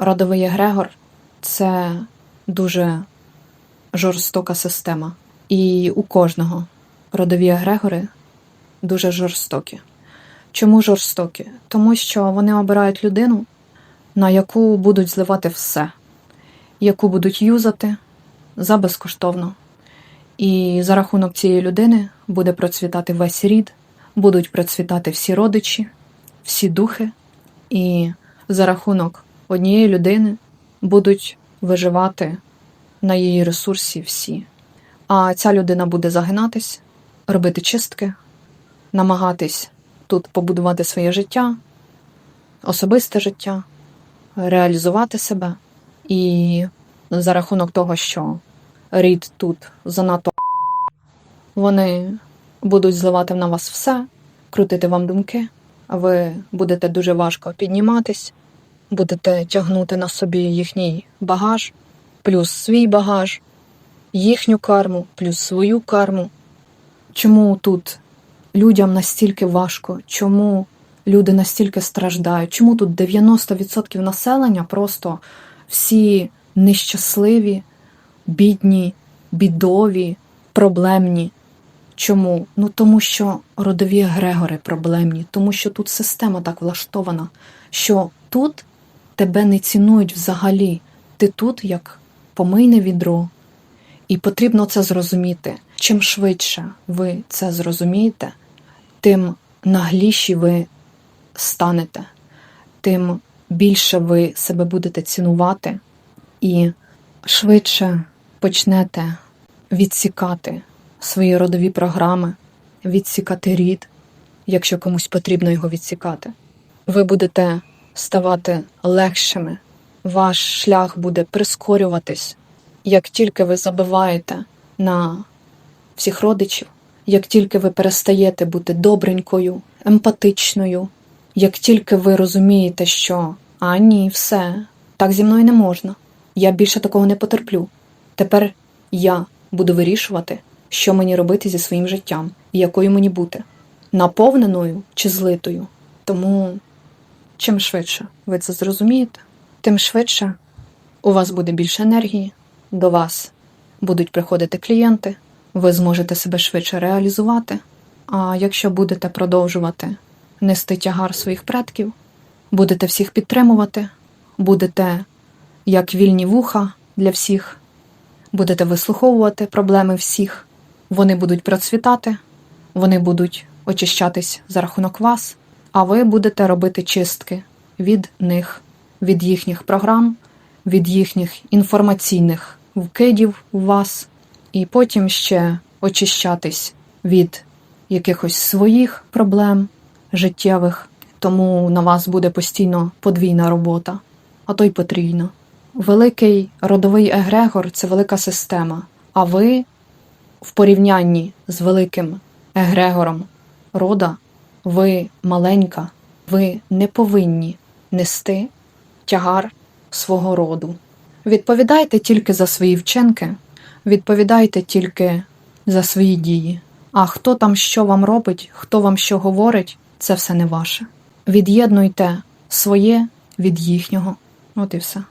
Родовий егрегор це дуже жорстока система. І у кожного родові егрегори дуже жорстокі. Чому жорстокі? Тому що вони обирають людину, на яку будуть зливати все, яку будуть юзати за безкоштовно. І за рахунок цієї людини буде процвітати весь рід, будуть процвітати всі родичі, всі духи, і за рахунок однієї людини будуть виживати на її ресурсі всі. А ця людина буде загинатись, робити чистки, намагатись тут побудувати своє життя, особисте життя, реалізувати себе. І за рахунок того, що рід тут занадто вони будуть зливати на вас все, крутити вам думки, ви будете дуже важко підніматись, будете тягнути на собі їхній багаж, плюс свій багаж, їхню карму, плюс свою карму. Чому тут людям настільки важко? Чому люди настільки страждають? Чому тут 90% населення просто всі нещасливі, бідні, бідові, проблемні? Чому? Ну тому що родові егрегори проблемні, тому що тут система так влаштована, що тут тебе не цінують взагалі. Ти тут як помийне відро. І потрібно це зрозуміти. Чим швидше ви це зрозумієте, тим нагліші ви станете, тим більше ви себе будете цінувати і швидше почнете відсікати свої родові програми, відсікати рід, якщо комусь потрібно його відсікати. Ви будете ставати легшими, ваш шлях буде прискорюватись, як тільки ви забиваєте на всіх родичів, як тільки ви перестаєте бути добренькою, емпатичною, як тільки ви розумієте, що а ні, все, так зі мною не можна, я більше такого не потерплю. Тепер я буду вирішувати, що мені робити зі своїм життям і якою мені бути, наповненою чи злитою. Тому чим швидше ви це зрозумієте, тим швидше у вас буде більше енергії, до вас будуть приходити клієнти, ви зможете себе швидше реалізувати. А якщо будете продовжувати нести тягар своїх предків, будете всіх підтримувати, будете як вільні вуха для всіх, будете вислуховувати проблеми всіх, вони будуть процвітати, вони будуть очищатись за рахунок вас, а ви будете робити чистки від них, від їхніх програм, від їхніх інформаційних вкидів у вас, і потім ще очищатись від якихось своїх проблем життєвих, тому на вас буде постійно подвійна робота, а то й потрійна. Великий родовий егрегор це велика система, а ви в порівнянні з великим егрегором рода, ви маленька, ви не повинні нести тягар свого роду. Відповідайте тільки за свої вчинки, відповідайте тільки за свої дії. А хто там що вам робить, хто вам що говорить, це все не ваше. Від'єднуйте своє від їхнього. От і все.